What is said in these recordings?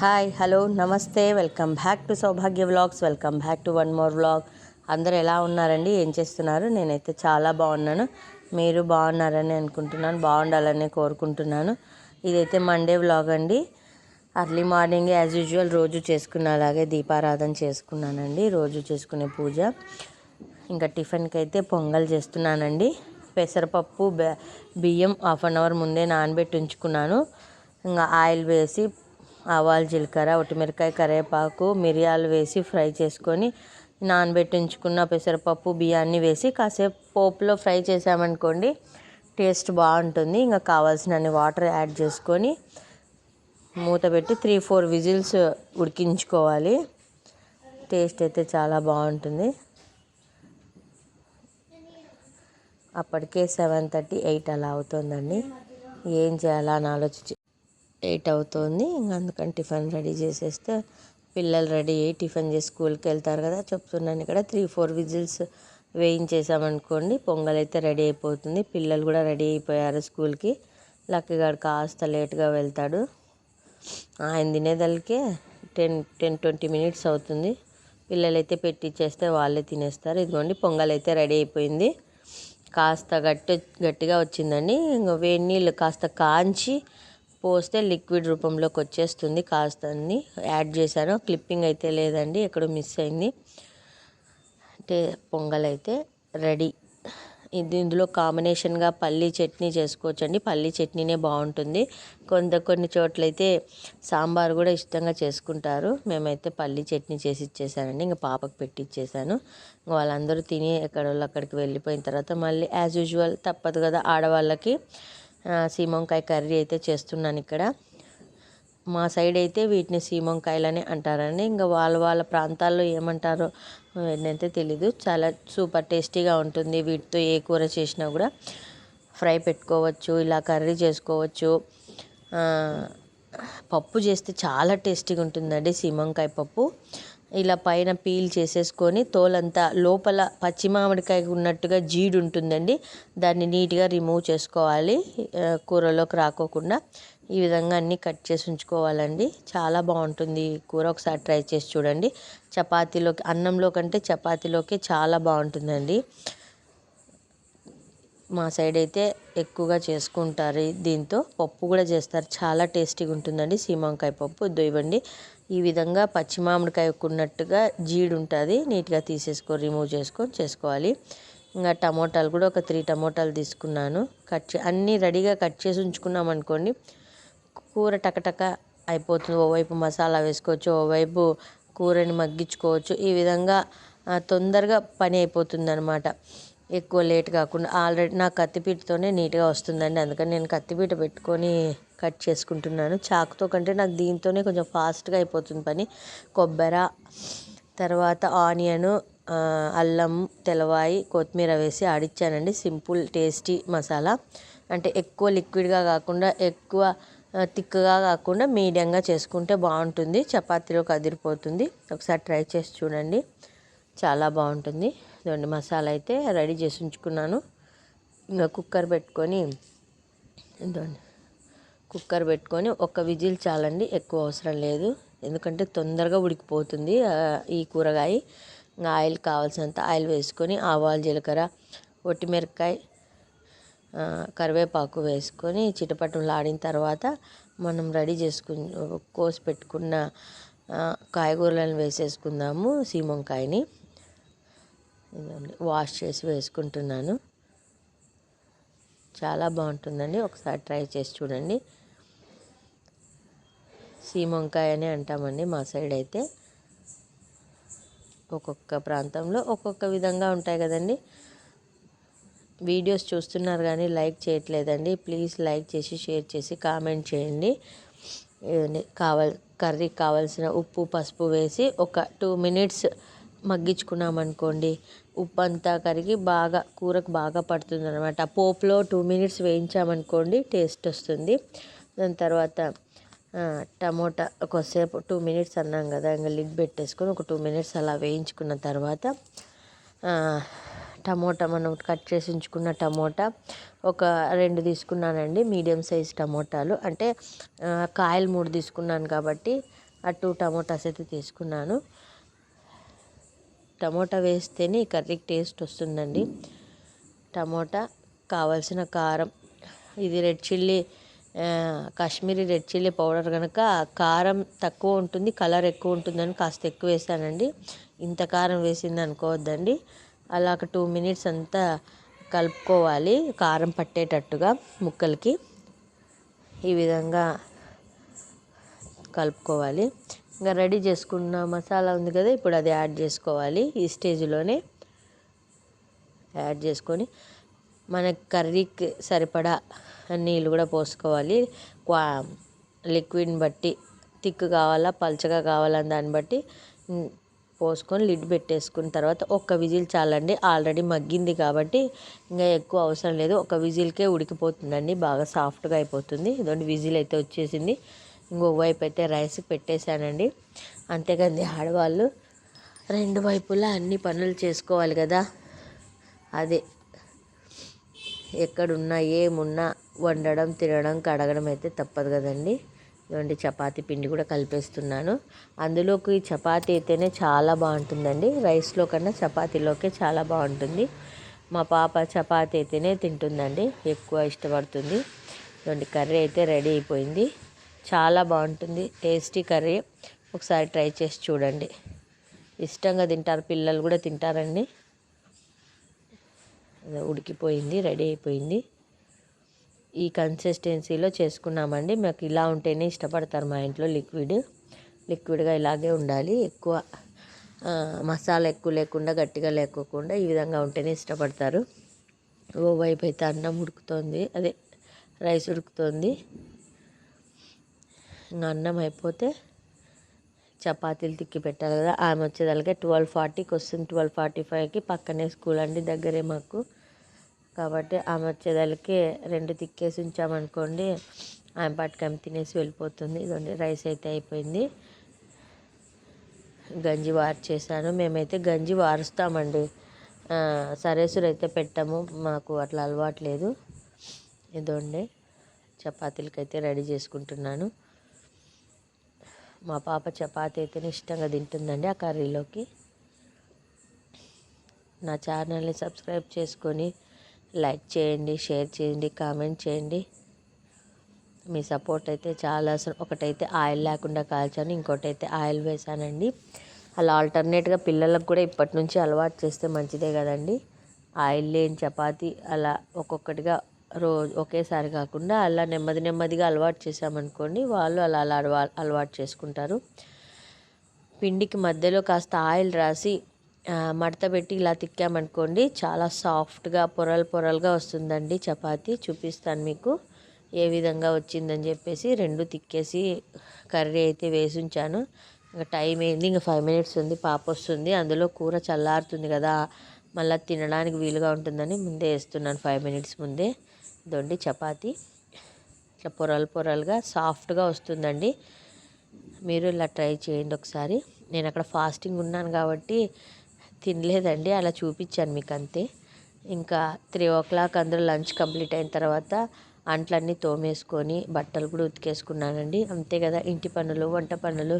Hi hello namaste. Welcome back to Soubhagya vlogs welcome back to one more vlog అందరు ఎలా ఉన్నారండి? ఏం చేస్తున్నారు? నేనైతే చాలా బాగున్నాను. మీరు బాగున్నారని అనుకుంటున్నాను. బాగుండాలని కోరుకుంటున్నాను. ఇదైతే మండే వ్లాగ్ అండి. అర్లీ మార్నింగ్ యాజ్ యూజువల్ రోజు చేసుకున్నలాగే దీపారాధన చేసుకున్నానండి. రోజు చేసుకునే పూజ. ఇంకా టిఫిన్కి అయితే పొంగల్ చేస్తున్నానండి. పెసరపప్పు బియ్యం హాఫ్ అన్ అవర్ ముందే నానబెట్టి ఉంచుకున్నాను ఇంకా ఆయిల్ వేసి ఆవాలు జీలకర్ర ఒట్టిమిరకాయ కరివేపాకు మిరియాలు వేసి ఫ్రై చేసుకొని నానబెట్టి ఉంచుకున్న పెసరపప్పు బియ్యాన్ని వేసి కాసేపు పోపులో ఫ్రై చేసామనుకోండి టేస్ట్ బాగుంటుంది. ఇంకా కావాల్సినన్ని వాటర్ యాడ్ చేసుకొని మూత పెట్టి త్రీ ఫోర్ విజిల్స్ ఉడికించుకోవాలి. టేస్ట్ అయితే చాలా బాగుంటుంది. అప్పటికే సెవెన్ థర్టీ ఎయిట్ అలా అవుతుందండి. ఏం చేయాలా అని ఆలోచించి ఎయిట్ అవుతుంది. ఇంకా అందుకని టిఫిన్ రెడీ చేసేస్తే పిల్లలు రెడీ అయ్యి టిఫిన్ చేసి స్కూల్కి వెళ్తారు కదా చెప్తున్నాను ఇక్కడ త్రీ ఫోర్ విజిల్స్ వేయించేసామనుకోండి పొంగల్ అయితే రెడీ అయిపోతుంది. పిల్లలు కూడా రెడీ అయిపోయారు స్కూల్కి. లక్కీగాడు కాస్త లేట్గా వెళ్తాడు. ఆయన తినేదలకే టెన్ టెన్ ట్వంటీ మినిట్స్ అవుతుంది. పిల్లలైతే పెట్టిచ్చేస్తే వాళ్ళే తినేస్తారు. ఇదిగోండి పొంగల్ అయితే రెడీ అయిపోయింది. కాస్త గట్టి గట్టిగా వచ్చిందండి. ఇంకా వేడి నీళ్ళు కాస్త కాంచి పోస్తే లిక్విడ్ రూపంలోకి వచ్చేస్తుంది. కాస్త అన్ని యాడ్ చేశాను. క్లిప్పింగ్ అయితే లేదండి. ఎక్కడో మిస్ అయింది. అంటే పొంగల్ అయితే రెడీ. ఇది ఇందులో కాంబినేషన్గా పల్లీ చట్నీ చేసుకోవచ్చండి. పల్లీ చట్నీనే బాగుంటుంది. కొంత కొన్ని చోట్లయితే సాంబార్ కూడా ఇష్టంగా చేసుకుంటారు. మేమైతే పల్లీ చట్నీ చేసి ఇచ్చేసానండి. ఇంకా పాపకు పెట్టి ఇచ్చేసాను. వాళ్ళందరూ తిని ఎక్కడ అక్కడికి వెళ్ళిపోయిన తర్వాత మళ్ళీ యాజ్ యూజువల్ తప్పదు కదా ఆడవాళ్ళకి. సీమంకాయ కర్రీ అయితే చేస్తున్నాను ఇక్కడ. మా సైడ్ అయితే వీటిని సీమంకాయలని అంటారండి. ఇంకా వాళ్ళ వాళ్ళ ప్రాంతాల్లో ఏమంటారో ఏంటంటే తెలీదు. చాలా సూపర్ టేస్టీగా ఉంటుంది. వీటితో ఏ కూర చేసినా కూడా ఫ్రై పెట్టుకోవచ్చు ఇలా కర్రీ చేసుకోవచ్చు. పప్పు చేస్తే చాలా టేస్టీగా ఉంటుందండి సీమంకాయ పప్పు. ఇలా పైన పీల్ చేసేసుకొని తోలంతా లోపల పచ్చి మామిడికాయ ఉన్నట్టుగా జీడు ఉంటుందండి. దాన్ని నీట్గా రిమూవ్ చేసుకోవాలి. కూరలోకి రాకోకుండా ఈ విధంగా అన్నీ కట్ చేసి ఉంచుకోవాలండి. చాలా బాగుంటుంది కూర. ఒకసారి ట్రై చేసి చూడండి. చపాతీలోకి అన్నంలో కంటే చపాతీలోకి చాలా బాగుంటుందండి. మా సైడ్ అయితే ఎక్కువగా చేసుకుంటారు దీంతో. పప్పు కూడా చేస్తారు. చాలా టేస్టీగా ఉంటుందండి. సీమంకాయ పప్పు. ఇవ్వండి. ఈ విధంగా పచ్చి మామిడికాయ ఉన్నట్టుగా జీడు ఉంటుంది నీట్గా తీసేసుకొని రిమూవ్ చేసుకొని చేసుకోవాలి. ఇంకా టమోటాలు కూడా ఒక త్రీ టమోటాలు తీసుకున్నాను. కట్ చే అన్నీ రెడీగా కట్ చేసి ఉంచుకున్నాం అనుకోండి కూర టకటక అయిపోతుంది. ఓవైపు మసాలా వేసుకోవచ్చు ఓవైపు కూరని మగ్గించుకోవచ్చు. ఈ విధంగా తొందరగా పని అయిపోతుంది అనమాట ఎక్కువ లేట్ కాకుండా ఆల్రెడీ నాకు కత్తిపీటతోనే నీట్గా వస్తుందండి. అందుకని నేను కత్తిపీట పెట్టుకొని కట్ చేసుకుంటున్నాను. చాకుతో కంటే నాకు దీంతోనే కొంచెం ఫాస్ట్గా అయిపోతుంది పని. కొబ్బరి తర్వాత ఆనియను అల్లం తెల్లవాయి కొత్తిమీర వేసి ఆడిచ్చానండి. Simple tasty masala. అంటే ఎక్కువ లిక్విడ్గా కాకుండా ఎక్కువ థిక్గా కాకుండా మీడియంగా చేసుకుంటే బాగుంటుంది. చపాతీలోకి అదిరిపోతుంది. ఒకసారి ట్రై చేసి చూడండి. చాలా బాగుంటుంది. ఇదండి మసాలా అయితే రెడీ చేసి ఉంచుకున్నాను. ఇంకా కుక్కర్ పెట్టుకొని ఇదండి కుక్కర్ పెట్టుకొని ఒక విజిల్ చాలండి ఎక్కువ అవసరం లేదు. ఎందుకంటే తొందరగా ఉడికిపోతుంది ఈ కూరగాయ. ఇంకా ఆయిల్ కావాల్సినంత ఆయిల్ వేసుకొని ఆవాలు జీలకర్ర ఒట్టిమిరకాయ కరివేపాకు వేసుకొని చిటపటంలో ఆడిన తర్వాత మనం రెడీ చేసుకుని కోసి పెట్టుకున్న కాయగూరలను వేసేసుకుందాము సీమంకాయని. వాష్ చేసి వేసుకుంటున్నాను. చాలా బాగుంటుందండి ఒకసారి ట్రై చేసి చూడండి. సీమంకాయ అని అంటామండి మా సైడ్ అయితే. ఒక్కొక్క ప్రాంతంలో ఒక్కొక్క విధంగా ఉంటాయి కదండి. వీడియోస్ చూస్తున్నారు కానీ లైక్ చేయట్లేదండి. ప్లీజ్ లైక్ చేసి షేర్ చేసి కామెంట్ చేయండి. కావల్ కర్రీకి కావాల్సిన ఉప్పు పసుపు వేసి ఒక టూ మినిట్స్ మగ్గించుకున్నామనుకోండి ఉప్పు అంతా కరిగి బాగా కూరకు బాగా పడుతుంది అనమాట పోపులో టూ మినిట్స్ వేయించామనుకోండి టేస్ట్ వస్తుంది. దాని తర్వాత టమోటా కొద్దిసేపు టూ మినిట్స్ అన్నాం కదా ఇంకా లిడ్ పెట్టేసుకొని ఒక టూ మినిట్స్ అలా వేయించుకున్న తర్వాత టమోటా మనం కట్ చేసి ఉంచుకున్న టమోటా ఒక రెండు తీసుకున్నానండి మీడియం సైజ్ టమోటాలు. అంటే కాయలు మూడు తీసుకున్నాను కాబట్టి ఆ టూ టమోటాస్ అయితే తీసుకున్నాను. టమోటా వేస్తేనే ఈ కర్రీకి టేస్ట్ వస్తుందండి. టమోటా కావాల్సిన కారం ఇది red chilli Kashmiri red chilli powder కనుక కారం తక్కువ ఉంటుంది కలర్ ఎక్కువ ఉంటుందని కాస్త ఎక్కువ వేసానండి. ఇంత కారం వేసింది అనుకోవద్దండి. అలా ఒక టూ మినిట్స్ అంతా కలుపుకోవాలి కారం పట్టేటట్టుగా ముక్కలకి. ఈ విధంగా కలుపుకోవాలి. ఇంకా రెడీ చేసుకున్న మసాలా ఉంది కదా ఇప్పుడు అది యాడ్ చేసుకోవాలి ఈ స్టేజ్లోనే. యాడ్ చేసుకొని మన కర్రీకి సరిపడా నీళ్ళు కూడా పోసుకోవాలి. క్వా లిక్విడ్ని బట్టి థిక్ కావాలా పల్చగా కావాలని దాన్ని బట్టి పోసుకొని లిడ్ పెట్టేసుకున్న తర్వాత ఒక్క విజిల్ చాలండి. ఆల్రెడీ మగ్గింది కాబట్టి ఇంకా ఎక్కువ అవసరం లేదు. ఒక విజిల్కే ఉడికిపోతుందండి బాగా సాఫ్ట్గా అయిపోతుంది. ఇదండి విజిల్ అయితే వచ్చేసింది. ఇంకో వైపు అయితే రైస్ పెట్టేశానండి. అంతేకాదు ఆడవాళ్ళు రెండు వైపులా అన్ని పనులు చేసుకోవాలి కదా. అదే ఎక్కడున్నా ఏమున్నా వండడం తినడం కడగడం అయితే తప్పదు కదండి. ఇవ్వండి చపాతీ పిండి కూడా కలిపేస్తున్నాను. అందులోకి చపాతీ అయితేనే చాలా బాగుంటుందండి. రైస్లో కన్నా చపాతీలోకే చాలా బాగుంటుంది. మా పాప చపాతీ అయితేనే తింటుందండి. ఎక్కువ ఇష్టపడుతుంది. ఇవ్వండి కర్రీ అయితే రెడీ అయిపోయింది. చాలా బాగుంటుంది టేస్టీ కర్రీ. ఒకసారి ట్రై చేసి చూడండి. ఇష్టంగా తింటారు పిల్లలు కూడా తింటారండి. ఉడికిపోయింది రెడీ అయిపోయింది. ఈ కన్సిస్టెన్సీలో చేసుకున్నామండి. మాకు ఇలా ఉంటేనే ఇష్టపడతారు మా ఇంట్లో లిక్విడ్. లిక్విడ్గా ఇలాగే ఉండాలి. ఎక్కువ మసాలా ఎక్కువ లేకుండా గట్టిగా లేకోకుండా ఈ విధంగా ఉంటేనే ఇష్టపడతారు. ఓ వైపు అయితే అన్నం ఉడుకుతోంది. అదే రైస్ ఉడుకుతోంది. ఇంకా అన్నం అయిపోతే చపాతీలు తిక్కి పెట్టాలి కదా. ఆమె వచ్చేదానికి ట్వెల్వ్ ఫార్టీకి వస్తుంది. ట్వెల్వ్ ఫార్టీ ఫైవ్కి పక్కనే స్కూల్ అండి దగ్గరే మాకు. కాబట్టి ఆమె వచ్చేదానికి రెండు తిక్కేసి ఉంచామనుకోండి ఆమె పాటికి తినేసి వెళ్ళిపోతుంది. ఇదండి రైస్ అయితే అయిపోయింది. గంజి వార్చేసాను మేమైతే గంజి వారుస్తామండి. సరేసురు అయితే పెట్టాము. మాకు అట్లా అలవాటు లేదు. ఇదండి చపాతీలకైతే రెడీ చేసుకుంటున్నాను. మా పాప చపాతి అయితేనే ఇష్టంగా తింటుందండి ఆ కర్రీలోకి. నా ఛానల్ని సబ్స్క్రైబ్ చేసుకొని లైక్ చేయండి షేర్ చేయండి కామెంట్ చేయండి. మీ సపోర్ట్ అయితే చాలా ఒకటైతే ఆయిల్ లేకుండా కాల్చాను ఇంకోటి అయితే ఆయిల్ వేసానండి. అలా ఆల్టర్నేట్గా పిల్లలకు కూడా ఇప్పటి నుంచి అలవాటు చేస్తే మంచిదే కదండి. ఆయిల్ లేని చపాతి అలా ఒక్కొక్కటిగా రోజు ఒకేసారి కాకుండా అలా నెమ్మది నెమ్మదిగా అలవాటు చేసామనుకోండి వాళ్ళు అలా అలా అలవా అలవాటు చేసుకుంటారు. పిండికి మధ్యలో కాస్త ఆయిల్ రాసి మడత పెట్టి ఇలా తిక్కామనుకోండి చాలా సాఫ్ట్గా పొరలు పొరలుగా వస్తుందండి చపాతి. చూపిస్తాను మీకు ఏ విధంగా వచ్చిందని చెప్పేసి రెండు తిక్కేసి కర్రీ అయితే వేసి ఉంచాను ఇంకా టైం అయింది ఇంకా ఫైవ్ మినిట్స్ ఉంది పాప వస్తుంది. అందులో కూర చల్లారుతుంది కదా మళ్ళీ తినడానికి వీలుగా ఉంటుందని ముందే వేస్తున్నాను ఫైవ్ మినిట్స్ ముందే. దొండి చపాతి. ఇట్లా పొరలు పొరలుగా సాఫ్ట్గా వస్తుందండి. మీరు ఇలా ట్రై చేయండి ఒకసారి. నేను అక్కడ ఫాస్టింగ్ ఉన్నాను కాబట్టి తినలేదండి అలా చూపించాను మీకు అంతే ఇంకా త్రీ ఓ క్లాక్ అందరూ లంచ్ కంప్లీట్ అయిన తర్వాత అంట్లన్నీ తోమేసుకొని బట్టలు కూడా ఉతికేసుకున్నానండి. అంతే కదా ఇంటి పనులు వంట పనులు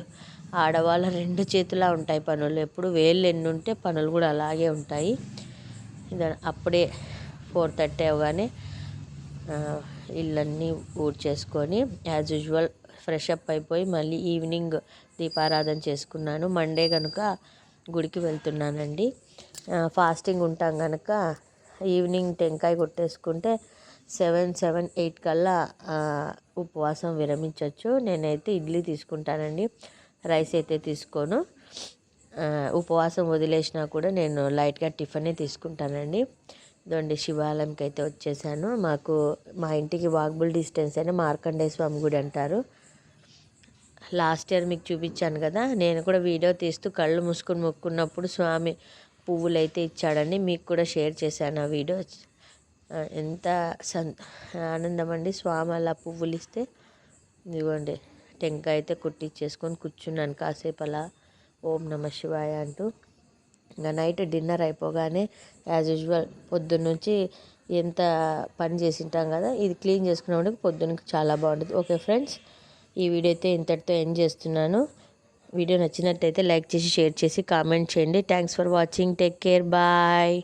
ఆడవాళ్ళ రెండు చేతులా ఉంటాయి పనులు. ఎప్పుడు వేళ్ళు ఎన్ని ఉంటే పనులు కూడా అలాగే ఉంటాయి. అప్పుడే ఫోర్ థర్టీ అవగానే ఇల్లన్నీ ఊడ్చేసుకొని యాజ్ యూజువల్ ఫ్రెష్ అప్ అయిపోయి మళ్ళీ ఈవినింగ్ దీపారాధన చేసుకున్నాను. మండే కనుక గుడికి వెళ్తున్నానండి. ఫాస్టింగ్ ఉంటాం కనుక ఈవినింగ్ టెంకాయ కొట్టేసుకుంటే సెవెన్ సెవెన్ ఎయిట్ కల్లా ఉపవాసం విరమించవచ్చు నేనైతే ఇడ్లీ తీసుకుంటానండి. రైస్ అయితే తీసుకోను. ఉపవాసం వదిలేసినా కూడా నేను లైట్గా టిఫినే తీసుకుంటానండి. దొండి శివాలయంకి అయితే వచ్చేసాను. మాకు మా ఇంటికి వాక్బుల్ డిస్టెన్స్ అయినా మార్కండేయ స్వామి గుడి అంటారు. లాస్ట్ ఇయర్ మీకు చూపించాను కదా నేను కూడా వీడియో తీస్తూ కళ్ళు మూసుకుని మొక్కున్నప్పుడు స్వామి పువ్వులు అయితే ఇచ్చాడని మీకు కూడా షేర్ చేశాను ఆ వీడియో ఎంత సం ఆనందం అండి స్వామి అలా పువ్వులు ఇస్తే. ఇదిగోండి టెంకాయ అయితే కుట్టించేసుకొని కూర్చున్నాను కాసేపు అలా. ఓం నమ శివాయ అంటూ. ఇంకా నైట్ డిన్నర్ అయిపోగానే యాజ్ యూజువల్ పొద్దున్నుంచి ఎంత పని చేసింటాం కదా ఇది క్లీన్ చేసుకునేవాడికి పొద్దున్నకి చాలా బాగుంటుంది. ఓకే ఫ్రెండ్స్ ఈ వీడియో అయితే ఇంతటితో ఎండ్ చేస్తున్నాను. వీడియో నచ్చినట్టయితే లైక్ చేసి షేర్ చేసి కామెంట్ చేయండి. Thanks for watching take care bye